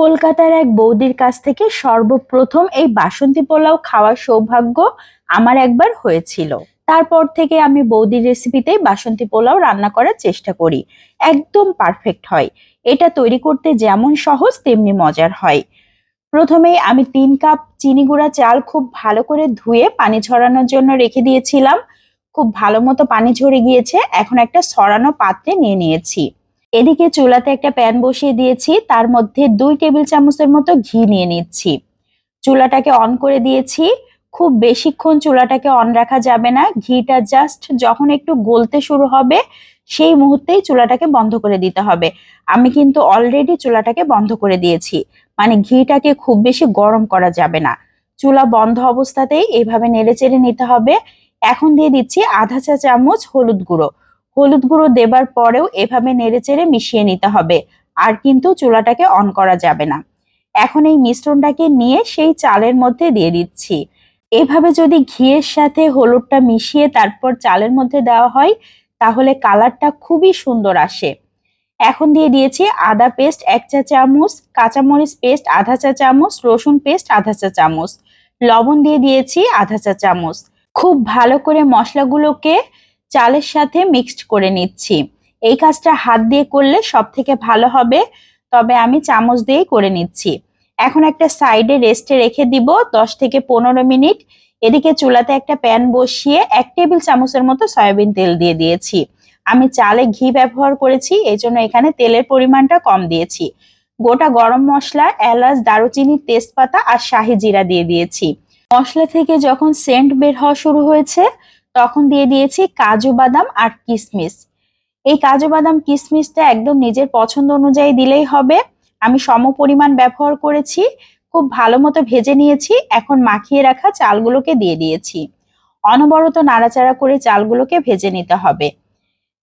কলকাতার এক বৌদির কাছ থেকে সর্বপ্রথম এই বাসন্তী পোলাও খাওয়ার সৌভাগ্য আমার একবার হয়েছিল। তারপর থেকে আমি বৌদির রেসিপিতেই বাসন্তী পোলাও রান্না করার চেষ্টা করি। একদম পারফেক্ট হয়। এটা তৈরি করতে যেমন সহজ, তেমনি মজার হয়। প্রথমেই আমি তিন কাপ চিনি গুঁড়া চাল খুব ভালো করে ধুয়ে পানি ঝরানোর জন্য রেখে দিয়েছিলাম। খুব ভালো মতো পানি ঝরে গিয়েছে। এখন একটা সরানো পাত্রে নিয়ে নিয়েছি। এদিকে চুলাতে একটা প্যান বসিয়ে দিয়েছি, তার মধ্যে দুই টেবিল চামচের মতো ঘি নিয়ে নিচ্ছি। চুলাটাকে অন করে দিয়েছি, খুব বেশিক্ষণ চুলাটাকে অন রাখা যাবে না, ঘিটা জাস্ট যখন একটু গলতে শুরু হবে, সেই মুহূর্তেই চুলাটাকে বন্ধ করে দিতে হবে। আমি কিন্তু অলরেডি চুলাটাকে বন্ধ করে দিয়েছি মানে ঘিটাকে খুব বেশি গরম করা যাবে না। চুলা বন্ধ অবস্থাতেই এইভাবে নেড়েচেড়ে নিতে হবে। এখন দিয়ে দিচ্ছি আধা চা চামচ হলুদ গুঁড়ো। হলুদ গুঁড়ো দেবার পরেও এভাবে নেড়েচেড়ে মিশিয়ে নিতে হবে। আর কিন্তু চুলাটাকে অন করা যাবে না। এখন এই মিশ্রণটাকে নিয়ে সেই চালের মধ্যে দিয়ে দিচ্ছি। এভাবে যদি ঘিয়ের সাথে হলুদটা মিশিয়ে তারপর চালের মধ্যে দেওয়া হয়, তাহলে কালারটা খুবই সুন্দর আসে। এখন দিয়ে দিয়েছি আদা পেস্ট এক চা চামচ, কাঁচামরিচ পেস্ট আধা চা চামচ, রসুন পেস্ট আধা চা চামচ, লবণ দিয়ে দিয়েছি আধা চা চামচ। খুব ভালো করে মশলাগুলোকে চালের সাথে মিক্সড করে নিচ্ছি। এই কাজটা হাত দিয়ে করলে সব থেকে ভালো হবে, তবে আমি চামচ দিয়েই করে নিচ্ছি। এখন একটা সাইডে রেস্টে রেখে দিব দশ থেকে পনেরো মিনিট। এদিকে চুলাতে একটা প্যান বসিয়ে এক টেবিল চামচের মতো সয়াবিন তেল দিয়ে দিয়েছি। আমি চালে ঘি ব্যবহার করেছি এই জন্য এখানে তেলের পরিমাণটা কম দিয়েছি। গোটা গরম মশলা, এলাচ, দারুচিনি, তেজপাতা আর শাহি জিরা দিয়ে দিয়েছি। মশলা থেকে যখন সেন্ট বের হওয়া শুরু হয়েছে তখন দিয়ে দিয়েছি কাজু বাদাম আর কিশমিশ এই কাজু বাদাম কিশমিশটা একদম নিজের পছন্দ অনুযায়ী দিলেই হবে। আমি সম পরিমাণ ব্যবহার করেছি, খুব ভালো মতো ভেজে নিয়েছি, এখন মাখিয়ে রাখা চালগুলোকে দিয়ে দিয়েছি। অনবরত নাড়াচাড়া করে চালগুলোকে ভেজে নিতে হবে।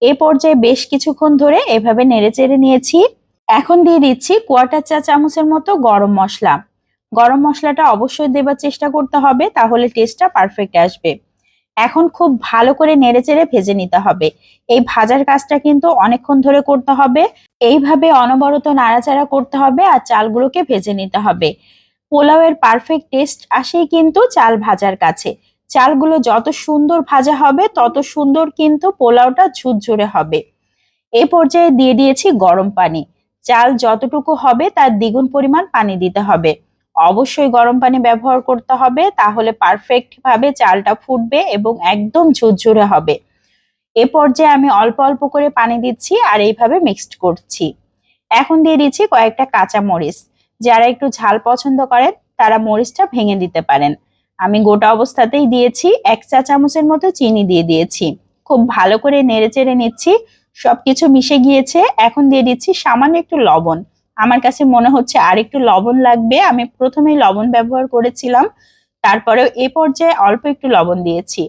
এ পর্যায়ে বেশ কিছুক্ষণ ধরে এভাবে নেড়েচেড়ে নিয়েছি। এখন দিয়ে দিচ্ছি কোয়াটার চা চামচের মতো গরম মশলা। গরম মশলাটা অবশ্যই দেবার চেষ্টা করতে হবে, তাহলে টেস্টটা পারফেক্ট আসবে। এখন খুব ভালো করে নেড়েচেড়ে ভেজে নিতে হবে। এই ভাজার কাজটা কিন্তু অনেকক্ষণ ধরে করতে হবে। এইভাবে অনবরত নাড়াচাড়া করতে হবে আর চালগুলোকে ভেজে নিতে হবে। পোলাওয়ের পারফেক্ট টেস্ট আসেই কিন্তু চাল ভাজার কাছে। চালগুলো যত সুন্দর ভাজা হবে, তত সুন্দর কিন্তু পোলাওটা ঝুরঝুরে হবে। এ পর্যায়ে দিয়ে দিয়েছি গরম পানি। চাল যতটুকু হবে তার দ্বিগুণ পরিমাণ পানি দিতে হবে। অবশ্যই গরম পানি ব্যবহার করতে হবে, তাহলে পারফেক্ট ভাবে চালটা ফুটবে এবং একদম ঝুরঝুরে হবে। এ পর্যায়ে আমি অল্প অল্প করে পানি দিচ্ছি আর এইভাবে মিক্সড করছি। এখন দিয়ে দিচ্ছি কয়েকটা কাঁচা মরিচ। যারা একটু ঝাল পছন্দ করেন, তারা মরিচটা ভেঙে দিতে পারেন। আমি গোটা অবস্থাতেই দিয়েছি, এক চা চামচের মতো চিনি দিয়ে দিয়েছি। খুব ভালো করে নেড়ে চেড়ে নিচ্ছি, সবকিছু মিশে গিয়েছে। এখন দিয়ে দিচ্ছি সামান্য একটু লবণ। আমার কাছে মনে হচ্ছে আর একটু লবণ লাগবে। আমি প্রথমেই লবণ ব্যবহার করেছিলাম, তারপরেও এ পর্যায়ে অল্প একটু লবণ দিয়েছি।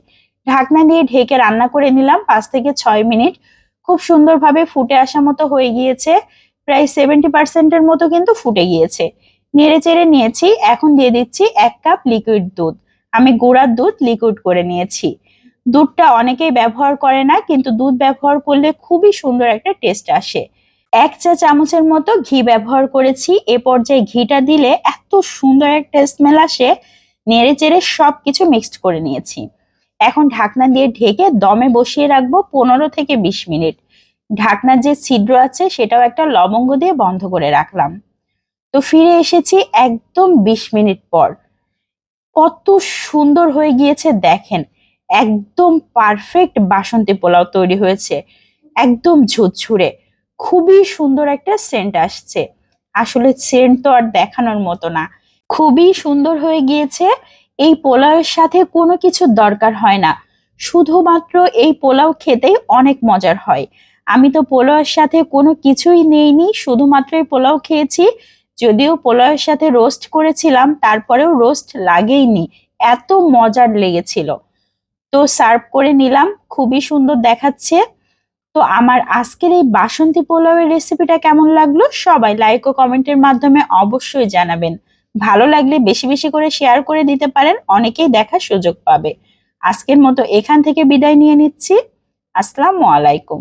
ঢাকনা দিয়ে ঢেকে রান্না করে নিলাম পাঁচ থেকে ছয় মিনিট। খুব সুন্দরভাবে ফুটে আসা মতো হয়ে গিয়েছে। প্রায় সেভেন্টি পার্সেন্টের মতো কিন্তু ফুটে গিয়েছে। নেড়ে চেড়ে নিয়েছি। এখন দিয়ে দিচ্ছি এক কাপ লিকুইড দুধ। আমি গোড়ার দুধ লিকুইড করে নিয়েছি। দুধটা অনেকেই ব্যবহার করে না, কিন্তু দুধ ব্যবহার করলে খুবই সুন্দর একটা টেস্ট আসে। এক চা চামচের মতো ঘি ব্যবহার করেছি। এ পর্যায়ে ঘিটা দিলে এত সুন্দর একটা স্মেল আসে, নেড়ে চেড়ে সব কিছু মিক্সড করে নিয়েছি। এখন ঢাকনা দিয়ে ঢেকে দমে বসিয়ে রাখব পনেরো থেকে বিশ মিনিট। ঢাকনার যে ছিদ্র আছে সেটাও একটা লবঙ্গ দিয়ে বন্ধ করে রাখলাম। তো ফিরে এসেছি একদম বিশ মিনিট পর। কত সুন্দর হয়ে গিয়েছে দেখেন, একদম পারফেক্ট বাসন্তী পোলাও তৈরি হয়েছে, একদম ঝুরঝুরে। খুবই সুন্দর একটা সেন্ট আসছে। আসলে সেন্ট তো আর দেখানোর মতো না। খুবই সুন্দর হয়ে গিয়েছে। এই পোলাওয়ের সাথে কোনো কিছুর দরকার হয় না। শুধুমাত্র এই পোলাও খেতেই অনেক মজার হয়। আমি তো পোলাওয়ের সাথে কোনো কিছুই নেইনি, শুধুমাত্র এই পোলাও খেয়েছি। যদিও পোলাওয়ের সাথে রোস্ট করেছিলাম, তারপরেও রোস্ট লাগেইনি। এত মজার লেগেছিল। তো সার্ভ করে নিলাম। খুবই সুন্দর দেখাচ্ছে। তো আমার আজকের এই বাসন্তী পোলাওয়ের রেসিপিটা কেমন লাগল? সবাই লাইক ও কমেন্টের মাধ্যমে অবশ্যই জানাবেন। ভালো লাগলে বেশি বেশি করে শেয়ার করে দিতে পারেন, অনেকেই দেখার সুযোগ পাবে। আজকের মতো এখান থেকে বিদায় নিয়ে নিচ্ছি। আসসালামু আলাইকুম।